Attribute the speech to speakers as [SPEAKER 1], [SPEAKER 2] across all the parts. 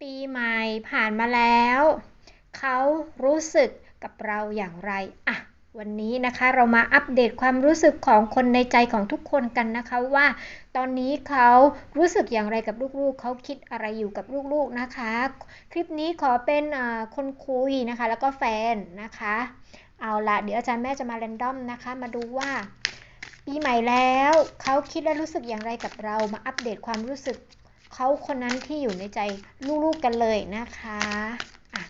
[SPEAKER 1] ปีใหม่ผ่านมาแล้ว เขารู้สึกกับเราอย่างไรอะวันนี้นะคะเรามาอัปเดตความรู้สึกของคนในใจของทุกคนกันนะคะว่า ตอนนี้เขารู้สึกอย่างไรกับลูกๆ เขาคิดอะไรอยู่กับลูกๆนะคะ คลิปนี้ขอเป็นคนคุยนะคะ แล้วก็แฟนนะคะ เอาละเดี๋ยวอาจารย์แม่จะมาแรนดอมนะคะ มาดูว่าปีใหม่แล้วเขาคิดและรู้สึกอย่างไรกับเรามาอัปเดตความรู้สึก เขาคนนั้นที่อยู่ในใจลูกๆกันเลยนะคะะ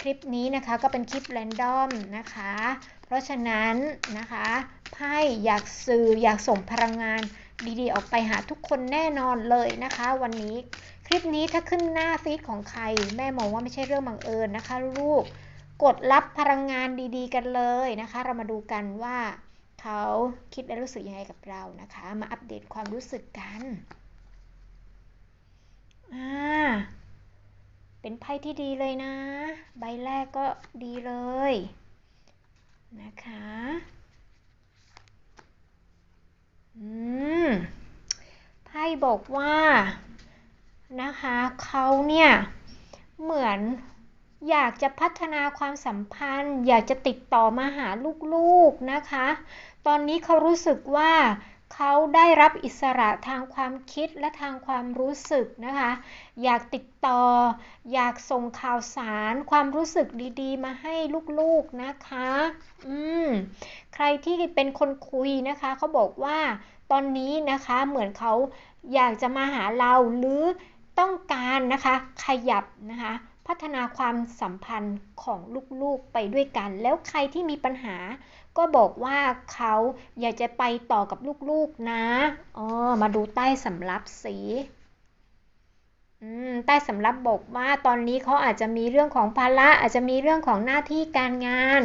[SPEAKER 1] คลิปนี้นะคะก็เป็นคลิปแรนดอมนะคะ เพราะฉะนั้นนะคะไพ่อยากสื่ออยากส่งพลังงานดีๆ ออกไปหาทุกคนแน่นอนเลยนะคะ วันนี้คลิปนี้ถ้าขึ้นหน้าฟีดของใคร แม่มองว่าไม่ใช่เรื่องบังเอิญนะคะ ลูกกดรับพลังงานดี ๆ กันเลยนะคะ เรามาดูกันว่าเขาคิดและรู้สึกยังไงกับเรานะคะ มาอัปเดตความรู้สึกกัน อ่า เป็นไพ่ที่ดีเลยนะ ใบแรกก็ดีเลย นะคะ อืม ไพ่บอกว่า นะคะ เขาเนี่ย เหมือนอยากจะพัฒนาความสัมพันธ์ อยากจะติดต่อมาหาลูกๆนะคะ ตอนนี้เขารู้สึกว่า เขาได้รับอิสระทางความคิดและทางความรู้สึกนะคะ อยากติดต่อ อยากส่งข่าวสาร ความรู้สึกดีๆ มาให้ลูกๆนะคะ อืม ใครที่เป็นคนคุยนะคะเขาบอกว่าตอนนี้นะคะเหมือนเขาอยากจะมาหาเราหรือต้องการนะคะขยับนะคะ พัฒนาความสัมพันธ์ของลูกๆไปด้วยกัน แล้วใครที่มีปัญหา ก็บอกว่าเขาอยากจะไปต่อกับลูกๆนะอ๋อมาดูใต้สำรับสีใต้สำรับบอกว่าตอนนี้เขาอาจจะมีเรื่องของภาระอาจจะมีเรื่องของหน้าที่การงาน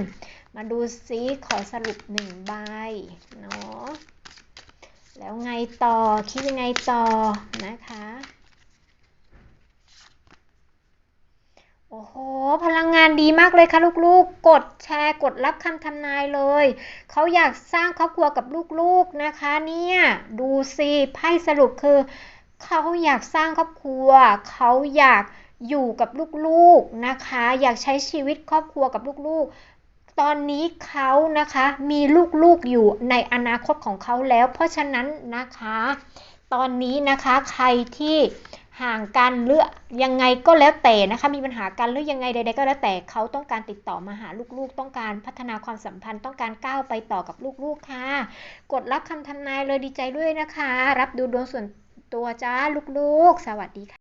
[SPEAKER 1] มาดูซิขอสรุปหนึ่งใบเนาะแล้วไงต่อคิดยังไงต่อนะคะโอ้โห พลังงาน ดีมากเลยค่ะลูกๆ กดแชร์กดรับคำทำนายเลย เขาอยากสร้างครอบครัวกับลูกๆนะคะเนี่ยดูสิไพ่สรุปคือ เขาอยากสร้างครอบครัว เขาอยากอยู่กับลูกๆนะคะ อยากใช้ชีวิตครอบครัวกับลูกๆ ตอนนี้เขานะคะมีลูกๆอยู่ในอนาคตของเขาแล้ว เพราะฉะนั้นนะคะ ตอนนี้นะคะใครที่ ห่างกันหรือยังไงก็แล้วแต่นะคะมีปัญหากันหรือยังไงใดๆก็แล้วแต่เขาต้องการติดต่อมาหาลูกๆ ต้องการพัฒนาความสัมพันธ์ต้องการก้าวไปต่อกับลูกๆค่ะ กดรับคำทำนายเลยดีใจด้วยนะคะ รับดูดวงส่วนตัวจ้าลูกๆ สวัสดีค่ะ